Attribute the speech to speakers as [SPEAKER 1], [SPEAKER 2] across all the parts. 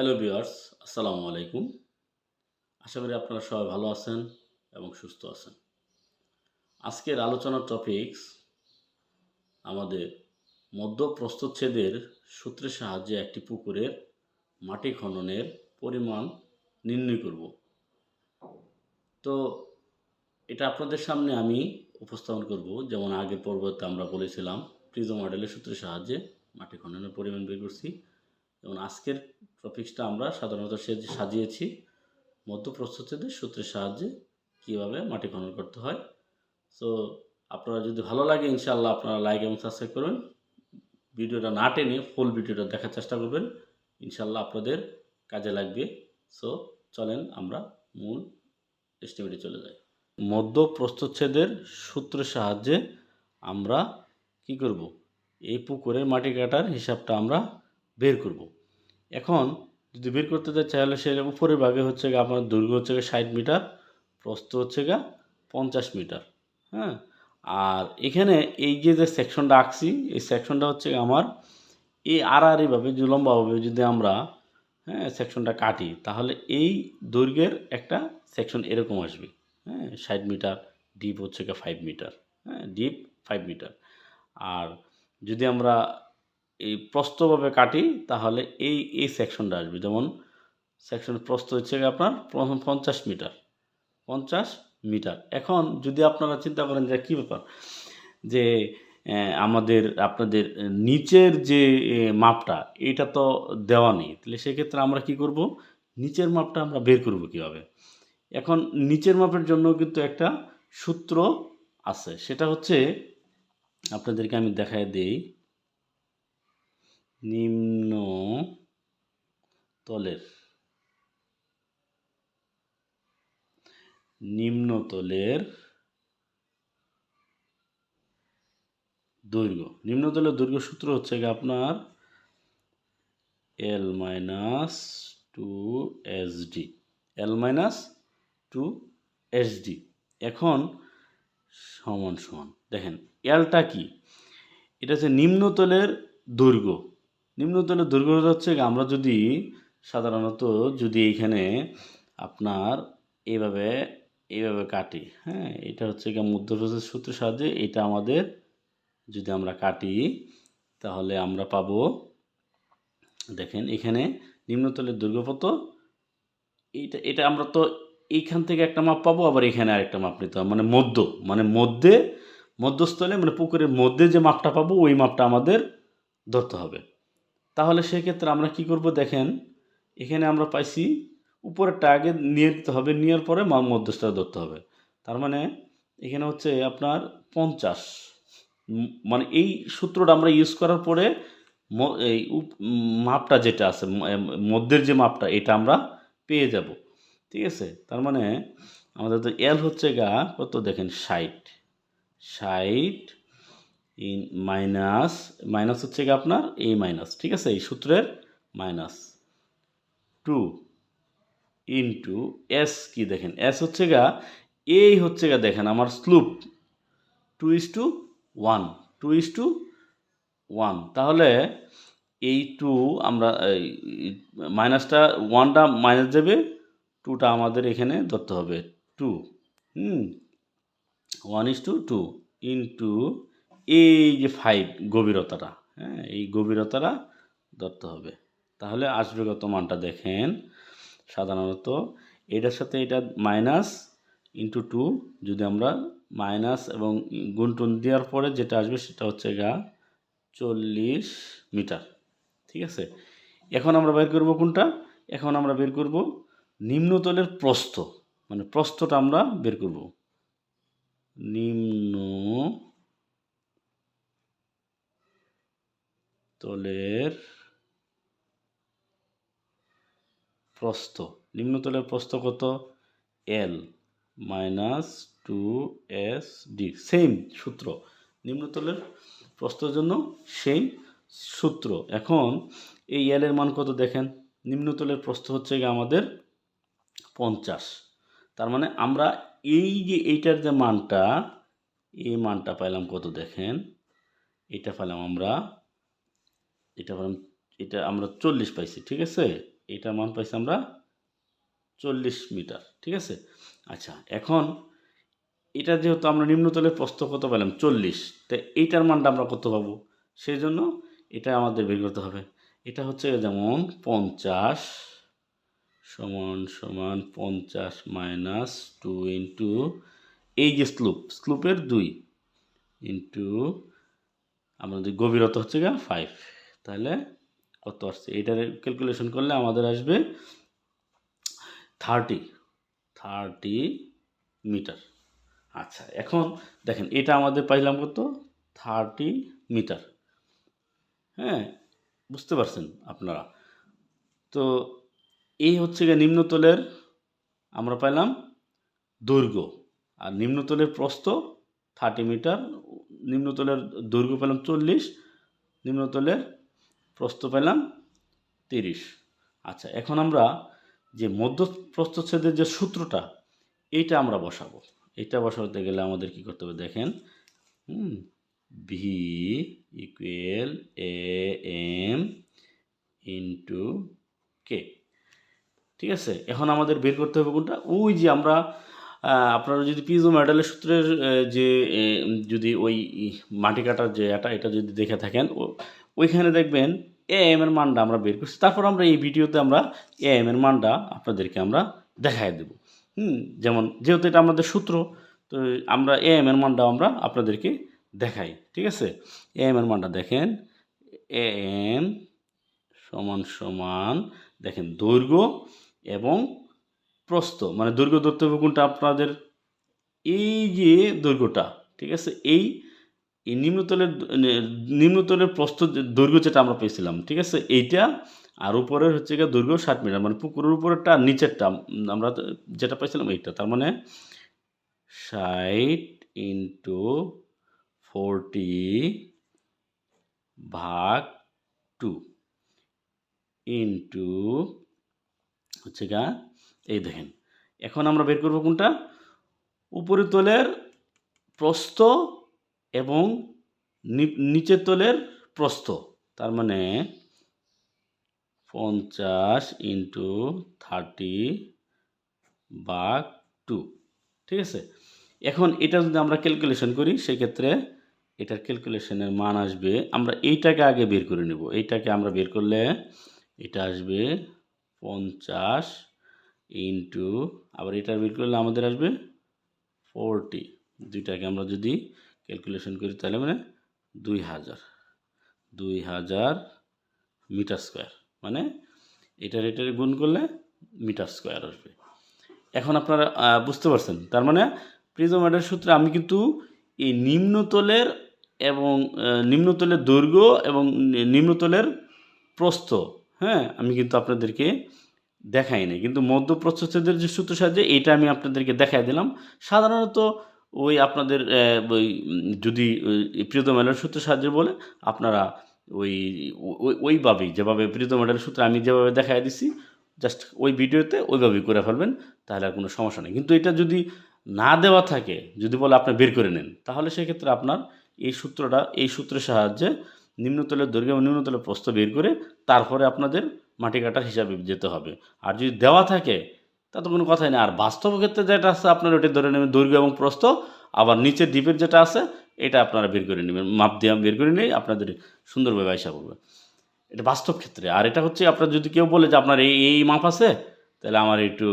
[SPEAKER 1] Hello viewers, আসসালামু আলাইকুম। আশা করি আপনারা সবাই ভালো আছেন এবং সুস্থ আছেন। আজকের আলোচনার টপিকস আমাদের মধ্য প্রস্থচ্ছেদের সূত্রের সাহায্যে একটি পুকুরের মাটি খননের পরিমাণ নির্ণয় করব। তো এটা আপনাদের সামনে আমি উপস্থাপন করব। যেমন আগের পর্বতে আমরা বলেছিলাম প্রিজো মডেলের সূত্রের সাহায্যে মাটি খননের পরিমাণ বের করছি। যেমন আজকের টপিক্সটা আমরা সাধারণত সে- সাজিয়েছি মধ্যপ্রস্থচ্ছেদের সূত্রের সাহায্যে কীভাবে মাটি খনন করতে হয়। সো আপনারা যদি ভালো লাগে ইনশাল্লাহ আপনারা লাইক এবং সাবস্ক্রাইব করবেন ভিডিওটা না টেনে ফুল ভিডিওটা দেখার চেষ্টা করবেন। ইনশাল্লাহ আপনাদের কাজে লাগবে। সো চলেন আমরা মূল এস্টিমেটে চলে যাই। মধ্য প্রস্থচ্ছেদের সূত্রের সাহায্যে আমরা কি করব? এই পুকুরের মাটি কাটার হিসাবটা আমরা বের করব। এখন যদি বের করতে যাই তাহলে সে উপরের ভাগে হচ্ছে গিয়ে আপনার দৈর্ঘ্য হচ্ছে গিয়ে ষাট মিটার, প্রস্থ হচ্ছে গিয়ে পঞ্চাশ মিটার হ্যাঁ? আর এখানে এই যে যে সেকশনটা আঁকছি, এই সেকশনটা হচ্ছে আমার এই আড়াআড়িভাবে যে লম্বাভাবে যদি আমরা হ্যাঁ সেকশনটা কাটি, তাহলে এই দৈর্ঘ্যের একটা সেকশন এরকম আসবে হ্যাঁ? ষাট মিটার ডিপ হচ্ছে গিয়ে ফাইভ মিটার হ্যাঁ? Deep five metre. আর যদি আমরা এই প্রস্তভাবে কাটি, তাহলে এই এই সেকশনটা আসবে। যেমন সেকশন প্রস্ত হচ্ছে আপনার প্রথম পঞ্চাশ মিটার। পঞ্চাশ মিটার। এখন যদি আপনারা চিন্তা করেন যে কী ব্যাপার? যে আমাদের, আপনাদের নিচের যে মাপটা, এটা তো দেওয়া নেই। তাহলে সেক্ষেত্রে আমরা কি করব? নিচের মাপটা আমরা বের করব কীভাবে? এখন নিচের মাপের জন্য কিন্তু একটা সূত্র আছে। সেটা হচ্ছে, আপনাদেরকে আমি দেখায় দেই। নিম্ন তলের নিম্নতলের দৈর্ঘ্য। নিম্নতলের দৈর্ঘ্য সূত্র হচ্ছে গিয়ে আপনার L minus two D L minus two S D এখন সমান সমান। দেখেন এলটা কি? এটা হচ্ছে নিম্নতলের দৈর্ঘ্য। নিম্নতলের দৈর্ঘ্য হচ্ছে আমরা যদি সাধারণত যদি এইখানে আপনার এইভাবে এইভাবে কাটি হ্যাঁ এটা হচ্ছে গিয়ে মধ্যপ্রদেশের সূত্রের সাহায্যে এটা আমাদের যদি আমরা কাটি, তাহলে আমরা পাবো, দেখেন এখানে নিম্নতলের দৈর্ঘ্য কত এইটা, এটা আমরা তো এইখান থেকে একটা মাপ পাবো, আবার এখানে আরেকটা মাপ নিতে হবে মানে মধ্য মানে মধ্যে, মধ্যস্থলে মানে পুকুরের মধ্যে যে মাপটা পাবো, ওই মাপটা আমাদের ধরতে হবে। তাহলে সেক্ষেত্রে আমরা কি করব দেখেন, এখানে আমরা পাইছি উপরেরটা আগে নিয়ে দিতে হবে নেওয়ার পরে মা- ধরতে হবে। তার মানে এখানে হচ্ছে আপনার পঞ্চাশ। মানে এই সূত্রটা আমরা ইউজ করার পরে এই মাপটা যেটা আছে মধ্যের যে মাপটা, এটা আমরা পেয়ে যাব। ঠিক আছে? তার মানে আমাদের তো এল হচ্ছে গা, কত দেখেন? ষাট। ষাট ইন মাইনাস মাইনাস হচ্ছে গা আপনার এ মাইনাস, ঠিক আছে? এই সূত্রের মাইনাস। টু ইন্টু এস কি দেখেন? এস হচ্ছে গা এই হচ্ছে গা দেখেন আমার slope. Two is to one, two is to one. তাহলে এই টু আমরা মাইনাসটা ওয়ানটা মাইনাস দেবে, টুটা আমাদের এখানে ধরতে হবে। Two, hmm? One is to two two এই যে ফাইভ গভীরতাটা হ্যাঁ এই গভীরতাটা ধরতে হবে। তাহলে আসবে কত মানটা দেখেন? সাধারণত এটার সাথে এটা মাইনাস ইন্টু টু যদি আমরা মাইনাস এবং গুণটুন দেওয়ার পরে যেটা আসবে সেটা হচ্ছে গা চল্লিশ মিটার, ঠিক আছে? এখন আমরা বের করব কোনটা? এখন আমরা বের করব নিম্নতলের প্রস্থ মানে প্রস্থটা আমরা বের করব। নিম্ন তলের প্রস্থ নিম্নতলের প্রস্থ কত? L minus two S D same সূত্র। নিম্নতলের প্রস্থের জন্য সেই সূত্র। এখন এই এল এর মান কত দেখেন? নিম্নতলের প্রস্থ হচ্ছে গিয়ে আমাদের পঞ্চাশ। তার মানে আমরা এই যে এইটার যে মানটা, এই মানটা পাইলাম কত দেখেন? এটা পেলাম আমরা এটা পেলাম এটা আমরা চল্লিশ পাইছি, ঠিক আছে? এইটার মান পাইছি আমরা চল্লিশ মিটার, ঠিক আছে? আচ্ছা এখন এটা যেহেতু আমরা নিম্নতলের প্রস্থ কত পেলাম? চল্লিশ। তো এইটার মানটা আমরা কত পাবো? সেই জন্য এটা আমাদের বের করতে হবে। এটা হচ্ছে যেমন পঞ্চাশ সমান সমান পঞ্চাশ মাইনাস টু ইন্টু এই যে স্লুপ, স্লুপের দুই ইন্টু আমাদের গভীরতা হচ্ছে গা ফাইভ। তাহলে কত আসছে? এটার ক্যালকুলেশন করলে আমাদের আসবে থার্টি থার্টি মিটার আচ্ছা এখন দেখেন, এটা আমাদের পাইলাম কত? থার্টি মিটার হ্যাঁ বুঝতে পারছেন আপনারা? তো এই হচ্ছে গিয়ে নিম্নতলের, আমরা পাইলাম দৈর্ঘ্য। আর নিম্নতলের প্রস্থ থার্টি মিটার নিম্নতলের দৈর্ঘ্য পেলাম চল্লিশ, নিম্নতলের প্রস্থ পেলাম তিরিশ। আচ্ছা এখন আমরা যে মধ্য প্রস্থচ্ছেদের যে সূত্রটা, এইটা আমরা বসাবো। এটা বসাতে গেলে আমাদের কি করতে হবে দেখেন। হুম V equal A M into K ঠিক আছে? এখন আমাদের বের করতে হবে কোনটা? ওই যে আমরা আপনারা যদি পিজো মেডালের সূত্রের যে যদি ওই মাটি কাটার যে এটা এটা যদি দেখে থাকেন ওইখানে দেখবেন এ এম এর মানটা আমরা বের করছি। তারপর আমরা এই ভিডিওতে আমরা এ এম এর মানটা আপনাদেরকে আমরা দেখাই দেব। হুম, যেমন যেহেতু এটা আমাদের সূত্র, তো আমরা এ এম এর মানটা আমরা আপনাদেরকে দেখাই, ঠিক আছে? এ এম এর মানটা দেখেন এ এম সমান সমান দেখেন দৈর্ঘ্য এবং প্রস্থ মানে দৈর্ঘ্য ধরতে কোনটা আপনাদের? এই যে দৈর্ঘ্যটা, ঠিক আছে? এই এই নিম্নতলের নিম্নতলের প্রস্থ যে দৈর্ঘ্য যেটা আমরা পেয়েছিলাম, ঠিক আছে? এইটা আর উপরের হচ্ছে গিয়ে দৈর্ঘ্য ষাট মিটার মানে পুকুরের উপরেরটা আর নিচেরটা আমরা যেটা পাইছিলাম এইটা, তার মানে ষাট ইন্টু ফোরটি ভাগ টু ইন্টু হচ্ছে গা এই দেখেন, এখন আমরা বের করব কোনটা? উপরের তলের প্রস্থ এবং নিচের তলের প্রস্থ। তার মানে পঞ্চাশ ইন্টু থার্টি বাঘ টু। ঠিক আছে? এখন এটা যদি আমরা ক্যালকুলেশন করি, সেক্ষেত্রে এটার ক্যালকুলেশনের মান আসবে, আমরা এইটাকে আগে বের করে নেব। এইটাকে আমরা বের করলে এটা আসবে পঞ্চাশ ইন্টু, আবার এটা বের করলে আমাদের আসবে ফোরটি। দুইটাকে আমরা যদি ক্যালকুলেশন করি, তাহলে মানে দুই হাজার। দুই হাজার মিটার স্কোয়ার। মানে এটার এটার গুণ করলে মিটার স্কোয়ার আসবে। এখন আপনারা বুঝতে পারছেন? তার মানে প্রিজোমেটের সূত্রে আমি কিন্তু এই নিম্নতলের এবং নিম্নতলের দৈর্ঘ্য এবং নিম্নতলের প্রস্থ হ্যাঁ আমি কিন্তু আপনাদেরকে দেখাই নাই। কিন্তু মধ্য যে সূত্র সাহায্যে এইটা আমি আপনাদেরকে দেখাই দিলাম। সাধারণত ওই আপনাদের ওই, যদি প্রিয়তম মেলার সূত্রের সাহায্যে বলে, আপনারা ওই, ওই- ওইভাবেই, যেভাবে প্রিয়তম মেলার সূত্রে আমি যেভাবে দেখাই দিছি জাস্ট ওই ভিডিওতে ওইভাবেই করে ফেলবেন, তাহলে আর কোনো সমস্যা নেই। কিন্তু এটা যদি না দেওয়া থাকে, যদি বলে আপনি বের করে নেন, তাহলে সেক্ষেত্রে আপনার এই সূত্রটা, এই সূত্রের সাহায্যে নিম্নতলের দৈর্ঘ্য এবং নিম্নতলের প্রস্থ বের করে, তারপরে আপনাদের মাটি কাটার হিসাবে যেতে হবে। আর যদি দেওয়া থাকে তা তো কোনো কথাই নেই। আর বাস্তব ক্ষেত্রে যেটা আছে, আপনার ওটা ধরে নেবেন দৈর্ঘ্য এবং প্রস্থ। আবার নিচের ডিপের যেটা আছে, এটা আপনারা বের করে নেবেন। মাপ দিয়ে বের করে নিয়ে আপনাদের সুন্দরভাবে হিসাব হবে এটা বাস্তব ক্ষেত্রে। আর এটা হচ্ছে, আপনার যদি কেউ বলে যে আপনার এই এই মাপ আছে, তাহলে আমার একটু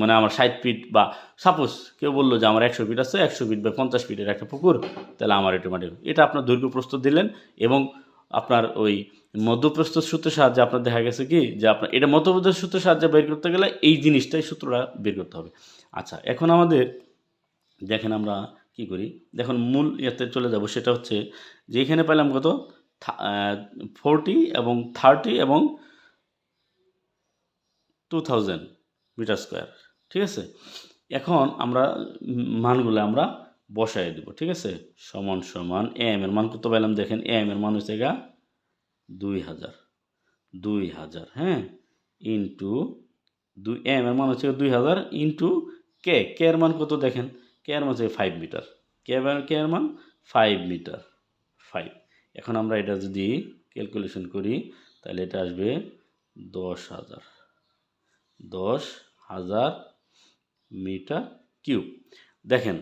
[SPEAKER 1] মানে আমার ষাট ফিট বা সাপোজ কেউ বলল যে আমার একশো ফিট আছে, একশো ফিট বা পঞ্চাশ ফিটের একটা পুকুর, তাহলে আমার একটু মাটি এটা আপনার দৈর্ঘ্য প্রস্তুত দিলেন এবং আপনার ওই মধ্যপ্রস্থ সূত্রের সাহায্যে আপনার দেখা গেছে কি যে আপনার, এটা মধ্যপ্রস্থ সূত্রের সাহায্যে বের করতে গেলে এই জিনিসটাই সূত্রটা বের করতে হবে। আচ্ছা এখন আমাদের দেখেন আমরা কি করি? দেখুন, মূল ইয়েতে চলে যাব, সেটা হচ্ছে যে এখানে পেলাম কত? ফোরটি এবং থার্টি এবং টু থাউজেন্ড মিটার স্কোয়ার, ঠিক আছে? এখন আমরা মানগুলো আমরা বসাই দেব, ঠিক আছে? সমান সমান এম এর মান কত পেলাম দেখেন এম এর মান হচ্ছে গা দুই হাজার। দুই হাজার হ্যাঁ? ইন্টু দুই এম এর মান হচ্ছে দুই হাজার ইন্টু কে কে এর মান কত দেখেন? কে এর মান হচ্ছে ফাইভ মিটার কে কে এর মান ফাইভ মিটার ফাইভ এখন আমরা এটা যদি ক্যালকুলেশন করি, তাহলে এটা আসবে দশ হাজার। দশ হাজার মিটার কিউব। দেখেন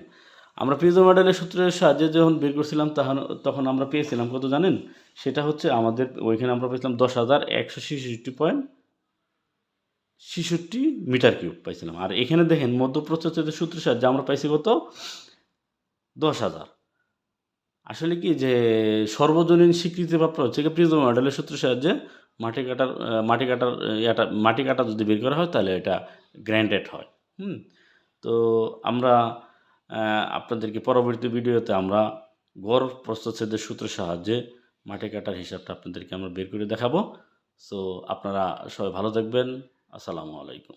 [SPEAKER 1] আমরা প্রিজো মডেলের সূত্রের সাহায্যে যখন বের করছিলাম, তখন তখন আমরা পেয়েছিলাম, কত জানেন? সেটা হচ্ছে আমাদের, ওইখানে আমরা পেয়েছিলাম দশ হাজার একশো ছেষট্টি পয়েন্ট ছেষট্টি মিটার কিউব পাইছিলাম। আর এখানে দেখেন, মধ্যপ্রচ্ছদের সূত্রের সাহায্যে আমরা পাইছি কত? দশ হাজার। আসলে কি যে, সর্বজনীন স্বীকৃতিপ্রাপ্ত হচ্ছে কি প্রিজম মডেলের সূত্রের সাহায্যে মাটি কাটার মাটি কাটার ইয়াটা, মাটি কাটা যদি বের করা হয়, তাহলে এটা গ্র্যান্ডেড হয়। হুম? তো আমরা আপনাদেরকে পরবর্তী ভিডিওতে আমরা গড় প্রস্তুচ্ছেদের সূত্রের সাহায্যে মাটি কাটার হিসাবটা আপনাদেরকে আমরা বের করে দেখাবো। সো আপনারা সবাই ভালো থাকবেন। আসসালামু আলাইকুম।